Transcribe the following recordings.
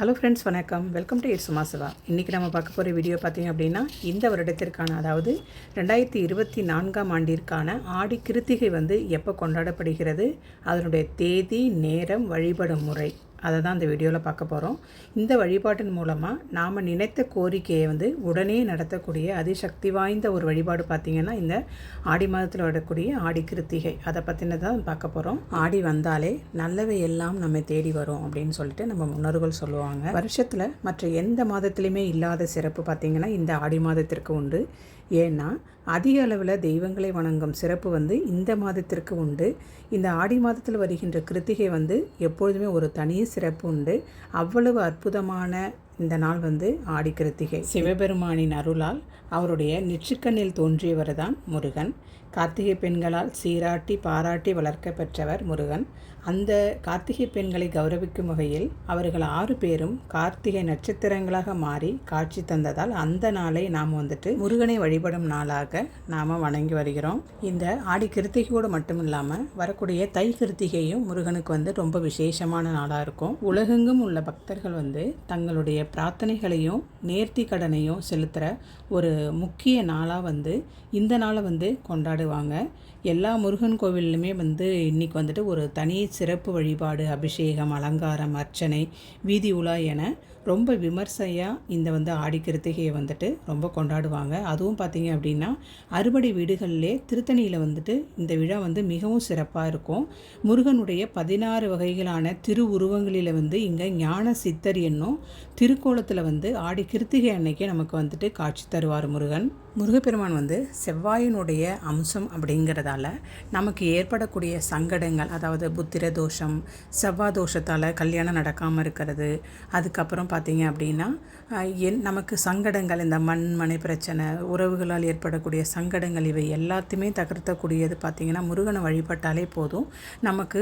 Hello friends வணக்கம். Welcome to it சுமாசவா இன்றைக்கி நம்ம பார்க்க போகிற வீடியோ பார்த்தீங்க அப்படின்னா இந்த வருடத்திற்கான அதாவது ரெண்டாயிரத்தி இருபத்தி நான்காம் ஆண்டிற்கான ஆடி கிருத்திகை வந்து எப்போ கொண்டாடப்படுகிறது? அதனுடைய தேதி நேரம் வழிபடும் முறை. அதை தான் இந்த வீடியோவில் பார்க்க போகிறோம் இந்த வழிபாட்டின் மூலமாக நாம் நினைத்த கோரிக்கையை வந்து உடனே நடத்தக்கூடிய அதிசக்தி வாய்ந்த ஒரு வழிபாடு பார்த்திங்கன்னா இந்த ஆடி மாதத்தில் வரக்கூடிய ஆடி கிருத்திகை. அதை பற்றின தான் பார்க்க போகிறோம் ஆடி வந்தாலே நல்லவை எல்லாம் நம்ம தேடி வரும் அப்படின்னு சொல்லிட்டு நம்ம முன்னோர்கள் சொல்லுவாங்க. வருஷத்தில் மற்ற எந்த மாதத்துலேயுமே இல்லாத சிறப்பு பார்த்திங்கன்னா இந்த ஆடி மாதத்திற்கு உண்டு. ஏன்னா அதிக அளவில் தெய்வங்களை வணங்கும் சிறப்பு வந்து இந்த மாதத்திற்கு உண்டு. இந்த ஆடி மாதத்தில் வருகின்ற கிருத்திகை வந்து எப்பொழுதுமே ஒரு தனி சிறப்பு உண்டு. அவ்வளவு அற்புதமான இந்த நாள் வந்து ஆடி கிருத்திகை. சிவபெருமானின் அருளால் அவருடைய நெற்றிக்கண்ணில் தோன்றியவர் தான் முருகன். கார்த்திகை பெண்களால் சீராட்டி பாராட்டி வளர்க்க பெற்றவர் முருகன். அந்த கார்த்திகை பெண்களை கௌரவிக்கும் வகையில் அவர்கள் ஆறு பேரும் கார்த்திகை நட்சத்திரங்களாக மாறி காட்சி தந்ததால் அந்த நாளை நாம் வந்துட்டு முருகனை வழிபடும் நாளாக நாம் வணங்கி வருகிறோம். இந்த ஆடி கிருத்திகையோடு மட்டும் இல்லாமல் வரக்கூடிய தை கிருத்திகையும் முருகனுக்கு வந்து ரொம்ப விசேஷமான நாளாக இருக்கும். உலகெங்கும் உள்ள பக்தர்கள் வந்து தங்களுடைய பிரார்த்தனைகளையும் நேர்த்தி கடனையும் செலுத்துகிற ஒரு முக்கிய நாளாக வந்து இந்த நாளை வந்து கொண்டாடுவாங்க. எல்லா முருகன் கோவில்லுமே வந்து இன்றைக்கி வந்துட்டு ஒரு தனி சிறப்பு வழிபாடு அபிஷேகம் அலங்காரம் அர்ச்சனை வீதி உலா என ரொம்ப விமர்சையாக இந்த வந்து ஆடி கிருத்திகையை வந்துட்டு ரொம்ப கொண்டாடுவாங்க. அதுவும் பார்த்திங்க அப்படின்னா அறுபடை வீடுகளிலே திருத்தணியில் வந்துட்டு இந்த விழா வந்து மிகவும் சிறப்பாக இருக்கும். முருகனுடைய பதினாறு வகைகளான திருவுருவங்களில் வந்து இங்கே ஞான சித்தர் என்னும் திருக்கோலத்தில் வந்து ஆடி கிருத்திகை அன்னைக்கு நமக்கு வந்துட்டு காட்சி தருவார் முருகன். முருகப்பெருமான் வந்து செவ்வாயினுடைய அம்சம் அப்படிங்கிறதால நமக்கு ஏற்படக்கூடிய சங்கடங்கள் அதாவது புத்திர தோஷம் செவ்வாய் தோஷத்தால் கல்யாணம் நடக்காமல் இருக்கிறது அதுக்கப்புறம் பார்த்திங்க அப்படின்னா என் நமக்கு சங்கடங்கள் இந்த மண் மனை பிரச்சனை உறவுகளால் ஏற்படக்கூடிய சங்கடங்கள் இவை எல்லாத்தையுமே தகர்த்தக்கூடியது பார்த்திங்கன்னா முருகனை வழிபட்டாலே போதும். நமக்கு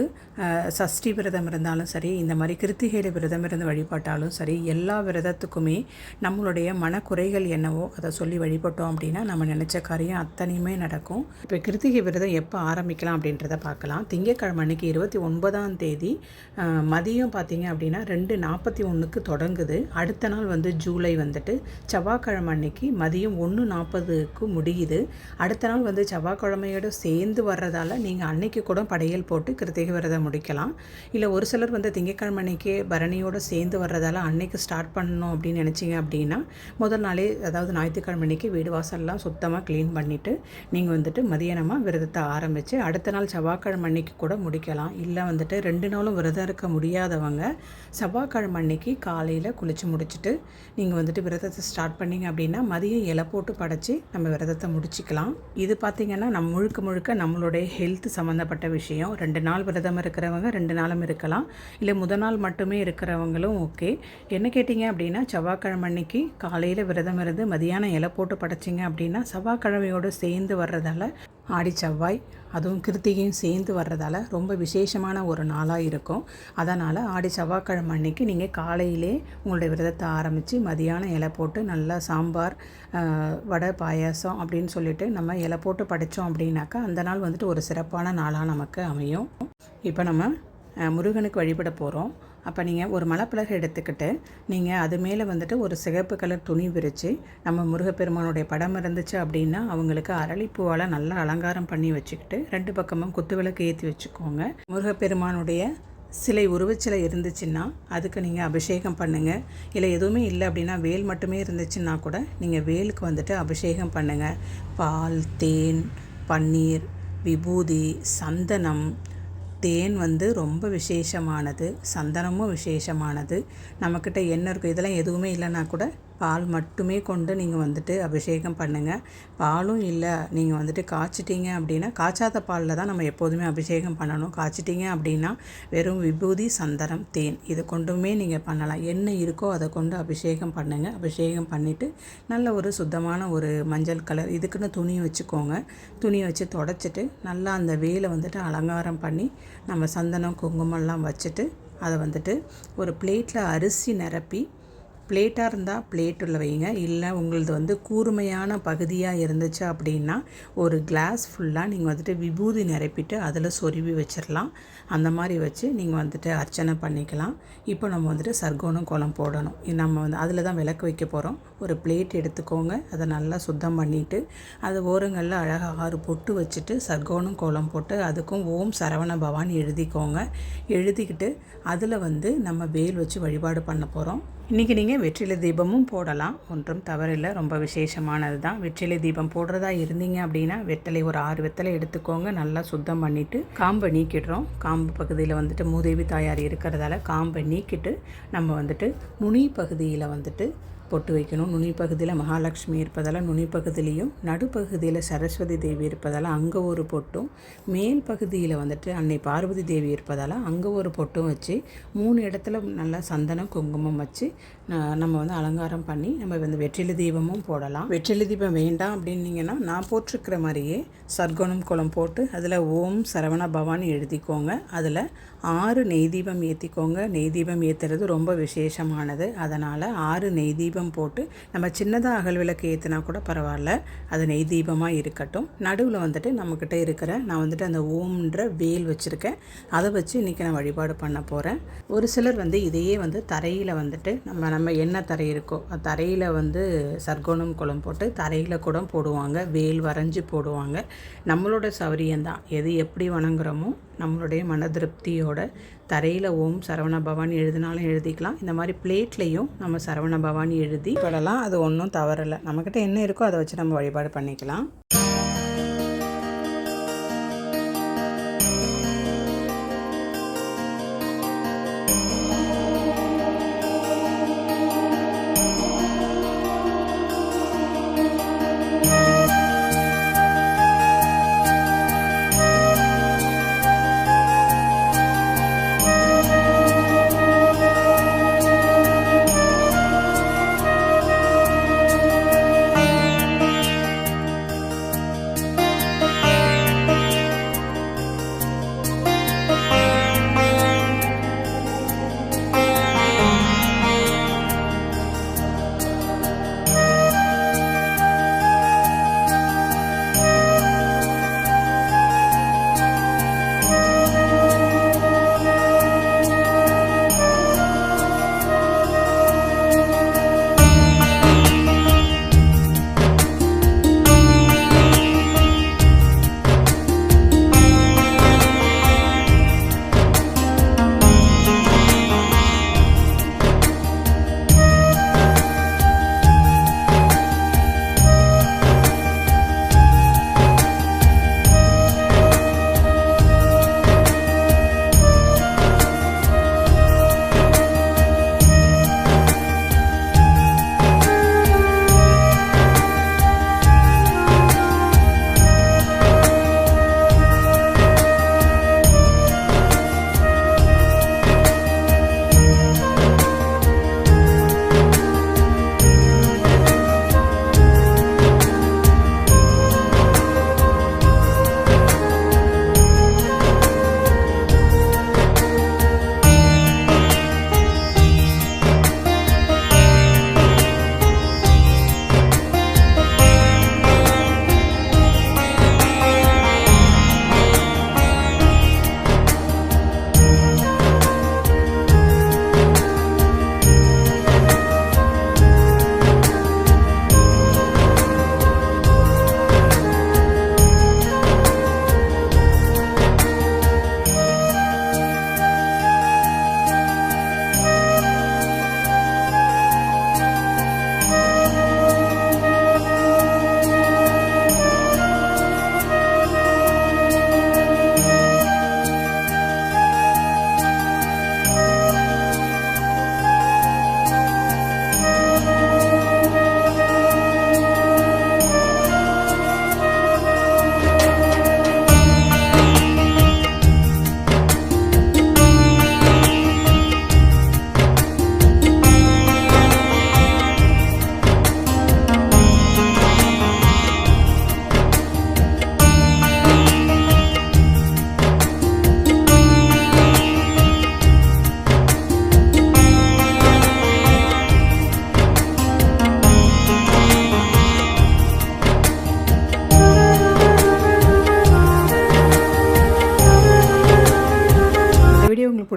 சஷ்டி விரதம் இருந்தாலும் சரி இந்த மாதிரி கிருத்திகையில் விரதம் இருந்து வழிபட்டாலும் சரி எல்லா விரதத்துக்குமே நம்மளுடைய மனக்குறைகள் என்னவோ அதை சொல்லி வழிபட்டோம் அப்படின்னா நம்ம நினச்ச காரியம் அத்தனையுமே நடக்கும். இப்போ கிருத்திகை விரதம் எப்போ ஆரம்பிக்கலாம் அப்படின்றத பார்க்கலாம். திங்கக்கிழமை அன்னைக்கு இருபத்தி ஒன்பதாம் தேதி மதியம் பார்த்தீங்க அப்படின்னா ரெண்டு நாற்பத்தி ஒன்றுக்கு தொடங்குது. அடுத்த நாள் வந்து ஜூலை வந்துட்டு செவ்வாய்க்கிழமை அன்னைக்கு மதியம் ஒன்று நாற்பதுக்கு முடியுது. அடுத்த நாள் வந்து செவ்வாய்க்கிழமையோடு சேர்ந்து வர்றதால நீங்கள் அன்னைக்கு கூட படையல் போட்டு கிருத்திகை விரதம் முடிக்கலாம். இல்லை ஒரு சிலர் வந்து திங்கக்கிழமை அன்னைக்கே பரணியோடு சேர்ந்து வர்றதால அன்னைக்கு ஸ்டார்ட் பண்ணணும் அப்படின்னு நினச்சிங்க அப்படின்னா முதல் நாளே அதாவது ஞாயிற்றுக்கிழமை அன்னைக்கு வீடு வாசல் வாசல்லாம் சுத்தமாக க்ளீன் பண்ணிவிட்டு நீங்கள் வந்துட்டு மதியானமாக விரதத்தை ஆரம்பித்து அடுத்த நாள் செவ்வாய்க்கிழமை அன்னைக்கு கூட முடிக்கலாம். இல்லை வந்துட்டு ரெண்டு நாளும் விரதம் இருக்க முடியாதவங்க செவ்வாய்க்கிழமை அன்னைக்கு காலையில் குளித்து முடிச்சுட்டு நீங்கள் வந்துட்டு விரதத்தை ஸ்டார்ட் பண்ணிங்க அப்படின்னா மதியம் இலை போட்டு படைச்சி நம்ம விரதத்தை முடிச்சிக்கலாம். இது பார்த்திங்கன்னா நம்ம முழுக்க முழுக்க நம்மளுடைய ஹெல்த் சம்மந்தப்பட்ட விஷயம். ரெண்டு நாள் விரதம் இருக்கிறவங்க ரெண்டு நாளும் இருக்கலாம். இல்லை முதல் நாள் மட்டுமே இருக்கிறவங்களும் ஓகே என்ன கேட்டிங்க அப்படின்னா செவ்வாய்க்கிழமை அன்னைக்கு காலையில் விரதம் இருந்து மதியானம் இலை போட்டு படைச்சிங்க அப்படின்னா செவ்வாய்க்கிழமையோடு சேர்ந்து வர்றதால ஆடி செவ்வாய் அதுவும் கிருத்திகையும் சேர்ந்து வர்றதால ரொம்ப விசேஷமான ஒரு நாளாக இருக்கும். அதனால் ஆடி செவ்வாய்க்கிழமை அன்னைக்கு நீங்கள் காலையிலே உங்களுடைய விரதத்தை ஆரம்பித்து மதியானம் இலை போட்டு நல்லா சாம்பார் வடை பாயாசம் அப்படின்னு சொல்லிட்டு நம்ம இலை போட்டு படித்தோம் அப்படின்னாக்கா அந்த நாள் வந்துட்டு ஒரு சிறப்பான நாளாக நமக்கு அமையும். இப்போ நம்ம முருகனுக்கு வழிபட போகிறோம் அப்போ நீங்கள் ஒரு மலைப்பலகை எடுத்துக்கிட்டு நீங்கள் அது மேலே வந்துட்டு ஒரு சிகப்பு கலர் துணி விரித்து நம்ம முருகப்பெருமானுடைய படம் இருந்துச்சு அப்படின்னா அவங்களுக்கு அரளிப்பூவால் நல்லா அலங்காரம் பண்ணி வச்சுக்கிட்டு ரெண்டு பக்கமும் குத்துவிளக்கு ஏற்றி வச்சுக்கோங்க. முருகப்பெருமானுடைய சிலை உருவச்சிலை இருந்துச்சுன்னா அதுக்கு நீங்கள் அபிஷேகம் பண்ணுங்கள் இல்லை எதுவுமே இல்லை அப்படின்னா வேல் மட்டுமே இருந்துச்சுன்னா கூட நீங்கள் வேலுக்கு வந்துட்டு அபிஷேகம் பண்ணுங்கள் பால் தேன் பன்னீர் விபூதி சந்தனம் தேன் வந்து ரொம்ப விசேஷமானது சந்தனமும் விசேஷமானது. நம்மக்கிட்ட என்ன இருக்கும் இதெல்லாம் எதுவுமே இல்லைன்னா கூட பால் மட்டுமே கொண்டு நீங்கள் வந்துட்டு அபிஷேகம் பண்ணுங்கள் பாலும் இல்லை நீங்கள் வந்துட்டு காய்ச்சிட்டிங்க அப்படின்னா காய்ச்சாத பாலில் தான் நம்ம எப்போதுமே அபிஷேகம் பண்ணணும். காய்ச்சிட்டிங்க அப்படின்னா வெறும் விபூதி சந்தனம் தேன் இது கொண்டுமே நீங்கள் பண்ணலாம். என்ன இருக்கோ அதை கொண்டு அபிஷேகம் பண்ணுங்கள் அபிஷேகம் பண்ணிவிட்டு நல்ல ஒரு சுத்தமான ஒரு மஞ்சள் கலர் இதுக்குன்னு துணி வச்சுக்கோங்க. துணி வச்சு தொடச்சிட்டு நல்லா அந்த வேலை வந்துட்டு அலங்காரம் பண்ணி நம்ம சந்தனம் குங்குமம்லாம் வச்சுட்டு அதை வந்துட்டு ஒரு பிளேட்டில் அரிசி நிரப்பி பிளேட்டாக இருந்தால் பிளேட்டில் வைங்க. இல்லை உங்களது வந்து கூர்மையான பகுதியாக இருந்துச்சு அப்படின்னா ஒரு கிளாஸ் ஃபுல்லாக நீங்கள் வந்துட்டு விபூதி நிரப்பிட்டு அதில் சொருவி வச்சிடலாம் அந்த மாதிரி வச்சு நீங்கள் வந்துட்டு அர்ச்சனை பண்ணிக்கலாம். இப்போ நம்ம வந்துட்டு சர்க்கோணம் கோலம் போடணும். நம்ம வந்து அதில் தான் விளக்கு வைக்க போகிறோம் ஒரு பிளேட் எடுத்துக்கோங்க. அதை நல்லா சுத்தம் பண்ணிவிட்டு அது ஓரங்களில் அழகாக ஆறு பொட்டு வச்சுட்டு சர்க்கோணம் கோலம் போட்டு அதுக்கும் ஓம் சரவண பவான் எழுதிக்கோங்க. எழுதிக்கிட்டு அதில் வந்து நம்ம வேல் வச்சு வழிபாடு பண்ண போகிறோம் இன்றைக்கி நீங்கள் வெற்றிலை தீபமும் போடலாம். ஒன்றும் தவறில்லை. ரொம்ப விசேஷமானது தான். வெற்றிலை தீபம் போடுறதா இருந்தீங்க அப்படின்னா வெத்தலை ஒரு ஆறு வெத்தலை எடுத்துக்கோங்க. நல்லா சுத்தம் பண்ணிவிட்டு காம்பை நீக்கிடுறோம். காம்பு பகுதியில் வந்துட்டு மூதேவி தாயார் இருக்கிறதால காம்பை நீக்கிட்டு நம்ம வந்துட்டு நுனி பகுதியில் வந்துட்டு பொட்டு வைக்கணும். நுனி பகுதியில் மகாலட்சுமி இருப்பதால் நுனி பகுதியிலையும் நடுப்பகுதியில் சரஸ்வதி தேவி இருப்பதால் அங்கே ஒரு பொட்டும் மேல் பகுதியில் வந்துட்டு அன்னை பார்வதி தேவி இருப்பதால் அங்கே ஒரு பொட்டும் வச்சு மூணு இடத்துல நல்லா சந்தனம் குங்குமம் வச்சு நம்ம வந்து அலங்காரம் பண்ணி நம்ம வந்து வெற்றிலை தீபமும் போடலாம். வெற்றிலை தீபம் வேண்டாம் அப்படின்னீங்கன்னா நான் போட்டிருக்கிற மாதிரியே சர்க்குணம் குளம் போட்டு அதில் ஓம் சரவண பவானி எழுதிக்கோங்க. அதில் ஆறு நெய் தீபம் ஏற்றிக்கோங்க நெய் தீபம் ஏற்றுறது ரொம்ப விசேஷமானது. அதனால் ஆறு நெய் தீபம் போட்டு நம்ம சின்னதாக அகல் விளக்கு ஏற்றினா கூட பரவாயில்ல. அது நெய் தீபமாக இருக்கட்டும். நடுவில் வந்துட்டு நம்மக்கிட்ட இருக்கிற நான் வந்துட்டு அந்த ஓம்ன்ற வேல் வச்சுருக்கேன். அதை வச்சு இன்றைக்கி நான் வழிபாடு பண்ண போகிறேன் ஒரு சிலர் வந்து இதையே வந்து தரையில் வந்துட்டு நம்ம நம்ம என்ன தரை இருக்கோ தரையில் வந்து சர்க்கோணம் குளம் போட்டு தரையில் கூட போடுவாங்க. வேல் வரைஞ்சி போடுவாங்க. நம்மளோட சௌரியந்தான் எது எப்படி வணங்குறோமோ நம்மளுடைய மன திருப்தியோட தரையில் ஓம் சரவண பவானி எழுதினாலும் எழுதிக்கலாம். இந்த மாதிரி பிளேட்லேயும் நம்ம சரவண பவானி எழுதி படலாம். அது ஒன்றும் தவறில்லை நம்மக்கிட்ட என்ன இருக்கோ அதை வச்சு நம்ம வழிபாடு பண்ணிக்கலாம்.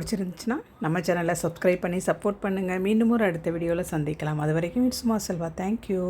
பிடிச்சிருந்துச்சுன்னா நம்ம சேனலை சப்ஸ்கிரைப் பண்ணி சப்போர்ட் பண்ணுங்கள் மீண்டும் ஒரு அடுத்த வீடியோவில் சந்திக்கலாம். அது வரைக்கும் இட்ஸ் சும்மா செல்வா தேங்க்யூ